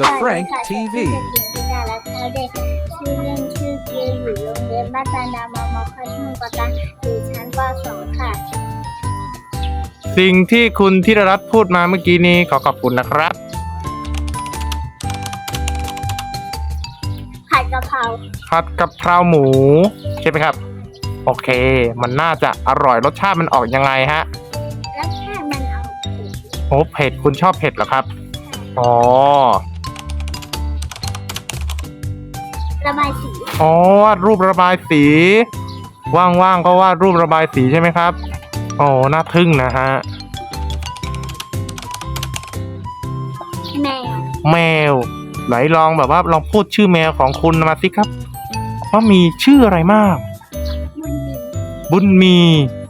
The Frank TV ชื่อและเขาเด็กชื่อเล่นชื่อเกียร์อยู่โรงเรียนบ้านตาดามามอคอยช่างกตันอยู่ชั้นป .2 ค่ะ สิ่งที่คุณธีรรัตน์พูดมาเมื่อกี้นี้ขอขอบคุณนะครับ ผัดกะเพราผัดกะเพราหมู ใช่ไหมครับ โอเค มันน่าจะอร่อยรสชาติมันออกยังไงฮะแล้วแค่มันเอาเผ็ดโอ้เผ็ดคุณชอบเผ็ดเหรอครับ อ๋อ ระบายสีอ๋อวาดรูประบายสี ว่างๆก็วาดรูประบายสีใช่ไหมครับโอ้น่าทึ่งนะฮะแมวแมว ไหนลองแบบว่าลองพูดชื่อแมวของคุณมาสิครับ ว่ามีชื่ออะไรมาก บุญมีบุญมี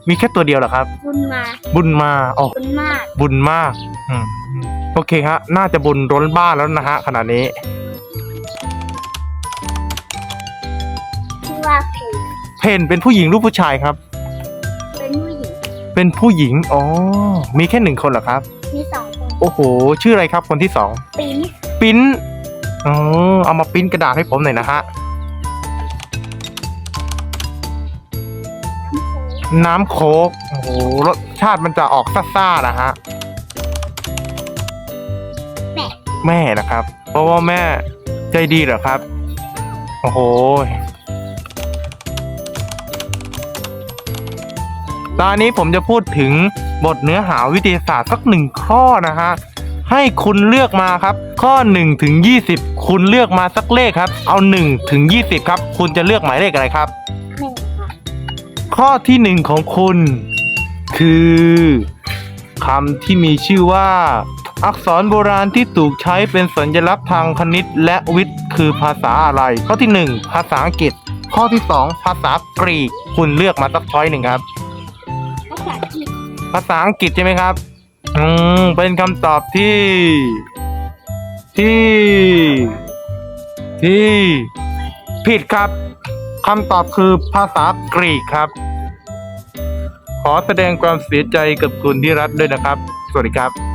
มีแค่ตัวเดียวเหรอครับ บุญมาบุญมาอ๋อ บุญมาก บุญมาก อืมอืมโอเคฮะ น่าจะบุญร้นบ้านแล้วนะฮะขณะนี้ ว่าเพลเพนเป็นผู้หญิงหรือผู้ชายครับ เป็นผู้หญิงเป็นผู้หญิง อ๋อ มีแค่หนึ่งคนเหรอครับ มีสองคนโอ้โห ชื่ออะไรครับคนที่สอง ปิ้นปิ้นอ๋อ เอามาปิ้นกระดาษให้ผมหน่อยนะฮะ น้ำโค้ก โอ้โห รสชาติมันจะออกซ่าๆนะฮะ แม่แม่นะครับ เพราะว่าแม่ใจดีเหรอครับ โอ้โห ตอนนี้ผมจะพูดถึงบทเนื้อหาวิทยาศาสตร์สักหนึ่งข้อนะฮะให้คุณเลือกมาครับ ข้อ1ถึง20 คุณเลือกมาสักเลขครับ เอา1ถึง20 ครับ คุณจะเลือกหมายเลขอะไรครับหนึ่งค่ะข้อที่หนึ่งของคุณ คือคำที่มีชื่อว่า อักษรโบราณที่ถูกใช้เป็นสัญลักษณ์ทางคณิตและวิทย์คือภาษาอะไร ข้อที่หนึ่งภาษาอังกฤษ ข้อที่สองภาษากรีก คุณเลือกมาสักช้อยหนึ่งครับ ภาษาอังกฤษใช่ไหมครับ อืม เป็นคำตอบที่ ที่ ที่ ผิดครับคำตอบคือภาษากรีกครับ ขอแสดงความเสียใจกับคุณที่รัฐด้วยนะครับ สวัสดีครับ